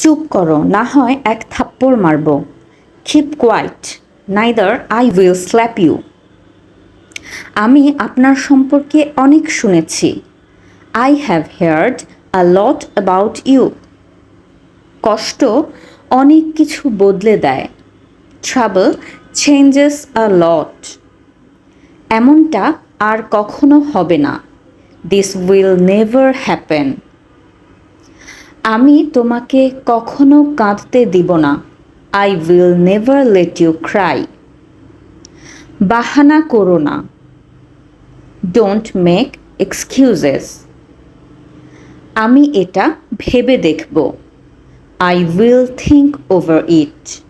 চুপ করো, না হয় এক থাপ্পড় মারব। Keep quiet neither I will slap you আমি আপনার সম্পর্কে অনেক শুনেছি। I have heard a lot about you কষ্ট অনেক কিছু বদলে দেয়। ট্রাবল চেঞ্জেস আ লট এমনটা আর কখনো হবে না। দিস উইল নেভার হ্যাপেন আমি তোমাকে কখনো কাঁদতে দিব না। I will never let you cry বাহানা করো না। ডোন্ট মেক এক্সকিউজেস আমি এটা ভেবে দেখব। I will think over it